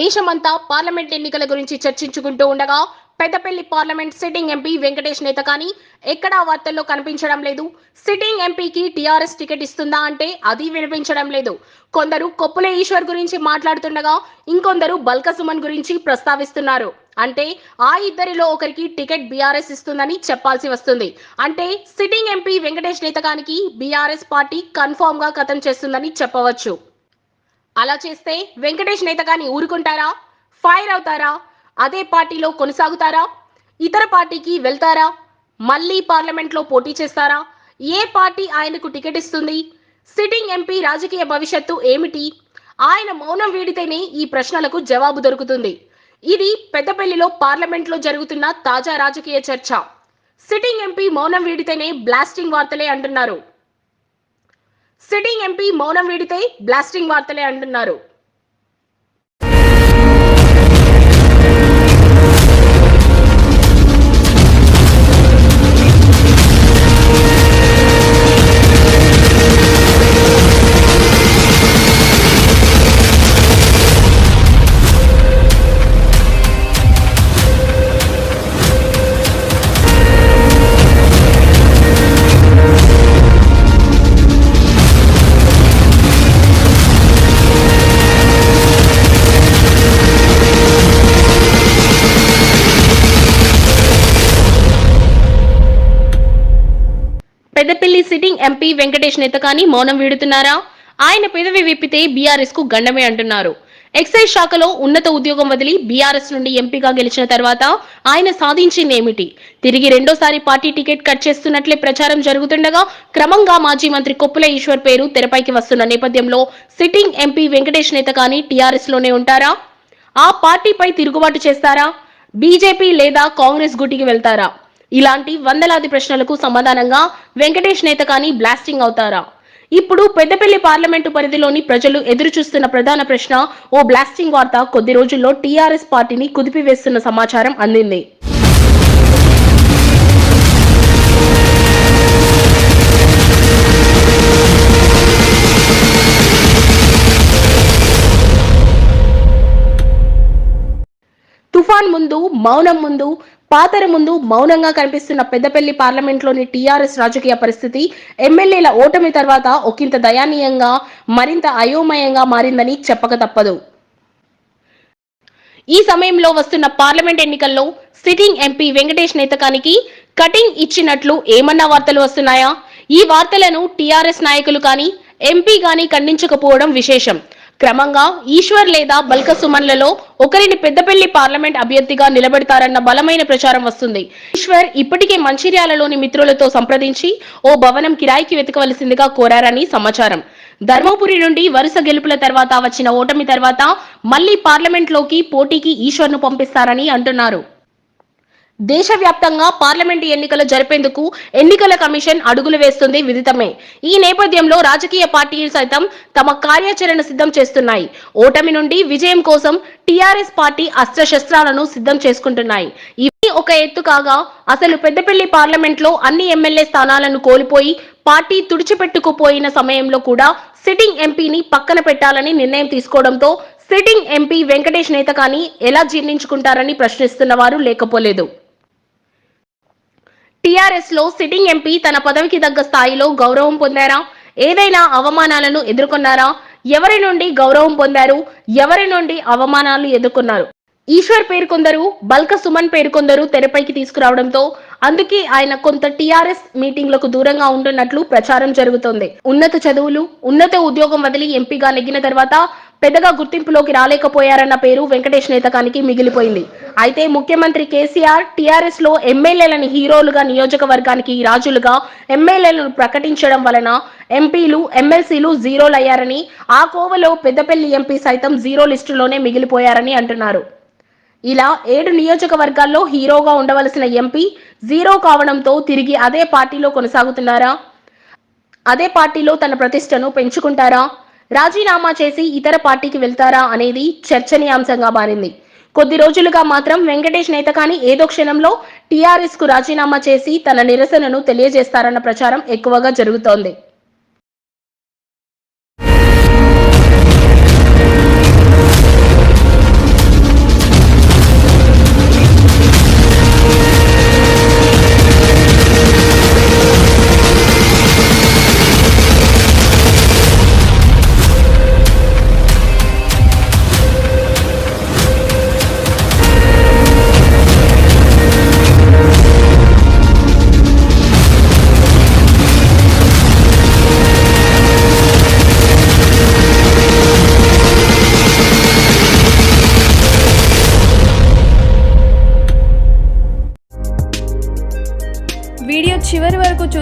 దేశమంతా పార్లమెంట్ ఎన్నికల గురించి చర్చించుకుంటూ ఉండగా Peddapalli parliament sitting MP Venkatesh Netha కానీ ఎక్కడా వార్తల్లో కనిపించడం లేదు. సిట్టింగ్ ఎంపీకి టీఆర్ఎస్ టికెట్ ఇస్తుందా అంటే అది వినిపించడం లేదు. కొందరు కొప్పుల ఈశ్వర్ గురించి మాట్లాడుతుండగా ఇంకొందరు బల్క సుమన్ గురించి ప్రస్తావిస్తున్నారు. అంటే ఆ ఇద్దరిలో ఒకరికి టికెట్ బీఆర్ఎస్ ఇస్తుందని చెప్పాల్సి వస్తుంది. అంటే సిట్టింగ్ ఎంపీ వెంకటేష్ నేతకానికి బీఆర్ఎస్ పార్టీ కన్ఫామ్గా కథం చేస్తుందని చెప్పవచ్చు. అలా చేస్తే వెంకటేష్ నేత కానీ ఊరుకుంటారా? ఫైర్ అవుతారా? అదే పార్టీలో కొనసాగుతారా? ఇతర పార్టీకి వెళ్తారా? మళ్ళీ పార్లమెంట్లో పోటీ చేస్తారా? ఏ పార్టీ ఆయనకు టికెట్ ఇస్తుంది? సిట్టింగ్ ఎంపీ రాజకీయ భవిష్యత్తు ఏమిటి? ఆయన మౌనం వీడితేనే ఈ ప్రశ్నలకు జవాబు దొరుకుతుంది. ఇది పెద్దపల్లిలో పార్లమెంట్లో జరుగుతున్న తాజా రాజకీయ చర్చ. సిట్టింగ్ ఎంపీ మౌనం వీడితేనే బ్లాస్టింగ్ వార్తలే అంటున్నారు. సిట్టింగ్ ఎంపీ మౌనం వీడితే బ్లాస్టింగ్ వార్తలే అంటున్నారు. పెద్దపల్లి సిట్టింగ్ ఎంపీ వెంకటేష్ నేతకాని మౌనం వీడుతున్నారా? ఆయన పెదవి విప్పితే బీఆర్ఎస్కు గండమే అంటున్నారు. ఎక్సైజ్ శాఖలో ఉన్నత ఉద్యోగం వదిలి బీఆర్ఎస్ నుండి ఎంపీగా గెలిచిన తర్వాత ఆయన సాధించింది ఏమిటి తిరిగి రెండోసారి పార్టీ టికెట్ కట్ చేస్తున్నట్లే ప్రచారం జరుగుతుండగా క్రమంగా మాజీ మంత్రి కొప్పుల ఈశ్వర్ పేరు తెరపైకి వస్తున్న నేపథ్యంలో సిట్టింగ్ ఎంపీ వెంకటేష్ నేత కానీ టీఆర్ఎస్లోనే ఉంటారా? ఆ పార్టీపై తిరుగుబాటు చేస్తారా? బీజేపీ లేదా కాంగ్రెస్ గుటికి వెళ్తారా? ఇలాంటి వందలాది ప్రశ్నలకు సమాధానంగా వెంకటేష్ నేత కానీ బ్లాస్టింగ్ అవుతారా? ఇప్పుడు పెద్దపల్లి పార్లమెంటు పరిధిలోని ప్రజలు ఎదురుచూస్తున్న ప్రధాన ప్రశ్న ఓ బ్లాస్టింగ్ వార్త కొద్ది రోజుల్లో టీఆర్ఎస్ పార్టీని కుదిపివేస్తున్న సమాచారం అందింది. తుఫాన్ ముందు మౌనం ముందు పాతర ముందు మౌనంగా కనిపిస్తున్న పెద్దపల్లి పార్లమెంట్లోని టీఆర్ఎస్ రాజకీయ పరిస్థితి ఎమ్మెల్యేల ఓటమి తర్వాత ఒకంత దయానీయంగా మరింత అయోమయంగా మారిందని చెప్పక తప్పదు. ఈ సమయంలో వస్తున్న పార్లమెంట్ ఎన్నికల్లో సిట్టింగ్ ఎంపీ వెంకటేష్ నేతకానికి కటింగ్ ఇచ్చినట్లు ఏమన్నా వార్తలు వస్తున్నాయా? ఈ వార్తలను టీఆర్ఎస్ నాయకులు కానీ ఎంపీ కానీ ఖండించకపోవడం విశేషం. క్రమంగా ఈశ్వర్ లేదా బల్క సుమన్లలో ఒకరిని పెద్దపల్లి పార్లమెంట్ అభ్యర్థిగా నిలబెడతారన్న బలమైన ప్రచారం వస్తుంది. ఈశ్వర్ ఇప్పటికే మంచిర్యాలలోని మిత్రులతో సంప్రదించి ఓ భవనం కిరాయికి వెతకవలసిందిగా కోరారని సమాచారం. ధర్మపురి నుండి వరుస గెలుపుల తర్వాత వచ్చిన ఓటమి తర్వాత మళ్ళీ పార్లమెంట్లోకి పోటీకి ఈశ్వర్ను పంపిస్తారని అంటున్నారు. దేశవ్యాప్తంగా పార్లమెంటు ఎన్నికలు జరిపేందుకు ఎన్నికల కమిషన్ అడుగులు వేస్తుంది విదితమే. ఈ నేపథ్యంలో రాజకీయ పార్టీలు సైతం తమ కార్యాచరణ సిద్ధం చేస్తున్నాయి. ఓటమి నుండి విజయం కోసం టీఆర్ఎస్ పార్టీ అస్త్రశస్త్రాలను సిద్ధం చేసుకుంటున్నాయి. ఇవి ఒక ఎత్తు కాగా అసలు పెద్దపల్లి పార్లమెంట్లో అన్ని ఎమ్మెల్యే స్థానాలను కోల్పోయి పార్టీ తుడిచిపెట్టుకుపోయిన సమయంలో కూడా సిట్టింగ్ ఎంపీని పక్కన పెట్టాలని నిర్ణయం తీసుకోవడంతో సిట్టింగ్ ఎంపీ వెంకటేష్ నేత కానీ ఎలా జీర్ణించుకుంటారని ప్రశ్నిస్తున్న వారు లేకపోలేదు. టీఆర్ఎస్లో సిట్టింగ్ ఎంపీ తన పదవికి తగ్గ స్థాయిలో గౌరవం పొందారా? ఏదైనా అవమానాలను ఎదుర్కొన్నారా? ఎవరి నుండి గౌరవం పొందారు? ఎవరి నుండి అవమానాలు ఎదుర్కొన్నారు? ఈశ్వర్ పేర్కొందరు బల్క సుమన్ పేర్కొందరు తెరపైకి తీసుకురావడంతో అందుకే ఆయన కొంత టీఆర్ఎస్ మీటింగ్లకు దూరంగా ఉంటున్నట్లు ప్రచారం జరుగుతోంది. ఉన్నత చదువులు ఉన్నత ఉద్యోగం వదిలి ఎంపీగా నెగ్గిన తర్వాత పెద్దగా గుర్తింపులోకి రాలేకపోయారన్న పేరు వెంకటేష్ నేతకానికి మిగిలిపోయింది. అయితే ముఖ్యమంత్రి కేసీఆర్ టీఆర్ఎస్లో ఎమ్మెల్యేలను హీరోలుగా నియోజకవర్గానికి రాజులుగా ఎమ్మెల్యేలను ప్రకటించడం వలన ఎంపీలు ఎమ్మెల్సీలు జీరోలయ్యారని ఆ కోవలో పెద్దపల్లి ఎంపీ సైతం జీరో లిస్టులోనే మిగిలిపోయారని అంటున్నారు. ఇలా ఏడు నియోజకవర్గాల్లో హీరోగా ఉండవలసిన ఎంపీ జీరో కావడంతో తిరిగి అదే పార్టీలో కొనసాగుతున్నారా? అదే పార్టీలో తన ప్రతిష్టను పెంచుకుంటారా? రాజీనామా చేసి ఇతర పార్టీకి వెళ్తారా అనేది చర్చనీయాంశంగా మారింది. కొద్ది రోజులుగా మాత్రం వెంకటేష్ నేత కానీ ఏదో క్షణంలో టీఆర్ఎస్కు రాజీనామా చేసి తన నిరసనను తెలియజేస్తారన్న ప్రచారం ఎక్కువగా జరుగుతోంది.